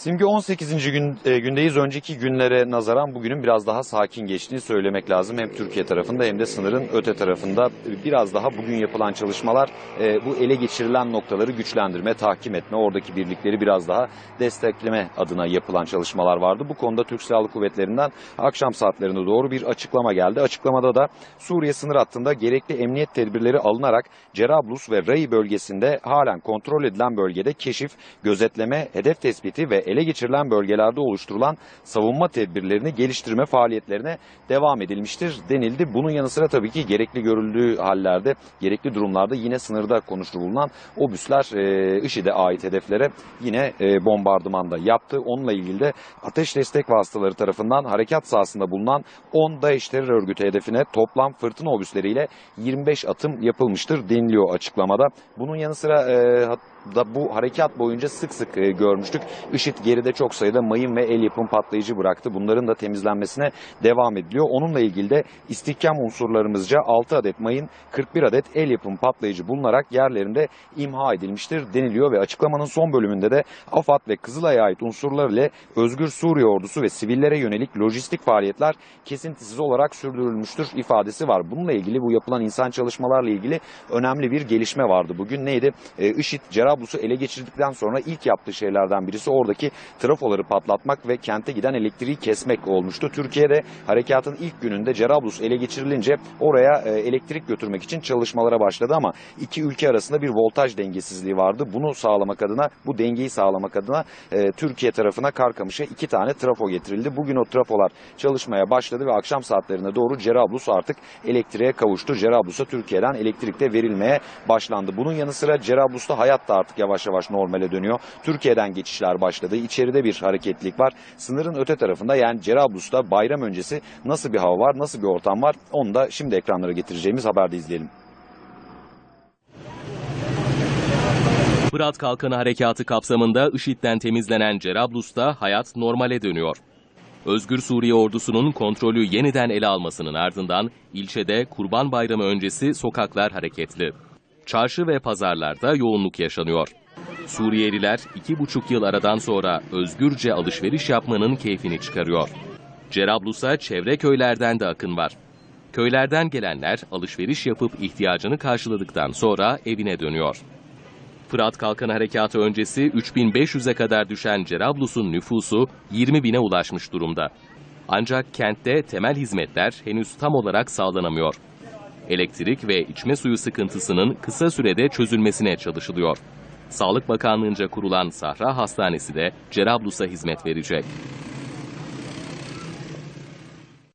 Simge 18. gün, e, gündeyiz. Önceki günlere nazaran bugünün biraz daha sakin geçtiğini söylemek lazım. Hem Türkiye tarafında hem de sınırın öte tarafında biraz daha bugün yapılan çalışmalar e, bu ele geçirilen noktaları güçlendirme, tahkim etme, oradaki birlikleri biraz daha destekleme adına yapılan çalışmalar vardı. Bu konuda Türk Silahlı Kuvvetleri'nden akşam saatlerine doğru bir açıklama geldi. Açıklamada da Suriye sınır hattında gerekli emniyet tedbirleri alınarak Cerablus ve Ray bölgesinde halen kontrol edilen bölgede keşif, gözetleme, hedef tespiti ve ele geçirilen bölgelerde oluşturulan savunma tedbirlerini geliştirme faaliyetlerine devam edilmiştir denildi. Bunun yanı sıra tabii ki gerekli görüldüğü hallerde, gerekli durumlarda yine sınırda konuşturulan obüsler e, IŞİD'e ait hedeflere yine e, bombardımanda yaptı. Onunla ilgili de ateş destek vasıtaları tarafından harekat sahasında bulunan 10 DAEŞ terör örgütü hedefine toplam fırtına obüsleriyle 25 atım yapılmıştır deniliyor açıklamada. Bunun yanı sıra e, da bu harekat boyunca sık sık e, görmüştük. IŞİD geride çok sayıda mayın ve el yapım patlayıcı bıraktı. Bunların da temizlenmesine devam ediliyor. Onunla ilgili de istihkam unsurlarımızca 6 adet mayın, 41 adet el yapım patlayıcı bulunarak yerlerinde imha edilmiştir deniliyor ve açıklamanın son bölümünde de AFAD ve Kızılay'a ait unsurlar ile Özgür Suriye Ordusu ve sivillere yönelik lojistik faaliyetler kesintisiz olarak sürdürülmüştür ifadesi var. Bununla ilgili bu yapılan insan çalışmalarla ilgili önemli bir gelişme vardı. Bugün neydi? Ee, IŞİD Cerablus'u ele geçirdikten sonra ilk yaptığı şeylerden birisi oradaki trafoları patlatmak ve kente giden elektriği kesmek olmuştu. Türkiye'de harekatın ilk gününde Cerablus ele geçirilince oraya e, elektrik götürmek için çalışmalara başladı ama iki ülke arasında bir voltaj dengesizliği vardı. Bunu sağlamak adına, bu dengeyi sağlamak adına e, Türkiye tarafına Karkamış'a iki tane trafo getirildi. Bugün o trafolar çalışmaya başladı ve akşam saatlerine doğru Cerablus artık elektriğe kavuştu. Cerablus'a Türkiye'den elektrik de verilmeye başlandı. Bunun yanı sıra Cerablus'ta hayat da artık yavaş yavaş normale dönüyor. Türkiye'den geçişler başladı. İçeride bir hareketlilik var. Sınırın öte tarafında yani Cerablus'ta bayram öncesi nasıl bir hava var, nasıl bir ortam var onu da şimdi ekranlara getireceğimiz haberde izleyelim. Fırat Kalkanı Harekatı kapsamında IŞİD'den temizlenen Cerablus'ta hayat normale dönüyor. Özgür Suriye ordusunun kontrolü yeniden ele almasının ardından ilçede Kurban Bayramı öncesi sokaklar hareketli. Çarşı ve pazarlarda yoğunluk yaşanıyor. Suriyeliler iki buçuk yıl aradan sonra özgürce alışveriş yapmanın keyfini çıkarıyor. Cerablus'a çevre köylerden de akın var. Köylerden gelenler alışveriş yapıp ihtiyacını karşıladıktan sonra evine dönüyor. Fırat Kalkanı Harekatı öncesi 3500'e kadar düşen Cerablus'un nüfusu 20 bine ulaşmış durumda. Ancak kentte temel hizmetler henüz tam olarak sağlanamıyor. Elektrik ve içme suyu sıkıntısının kısa sürede çözülmesine çalışılıyor. Sağlık Bakanlığı'nca kurulan Sahra Hastanesi de Cerablus'a hizmet verecek.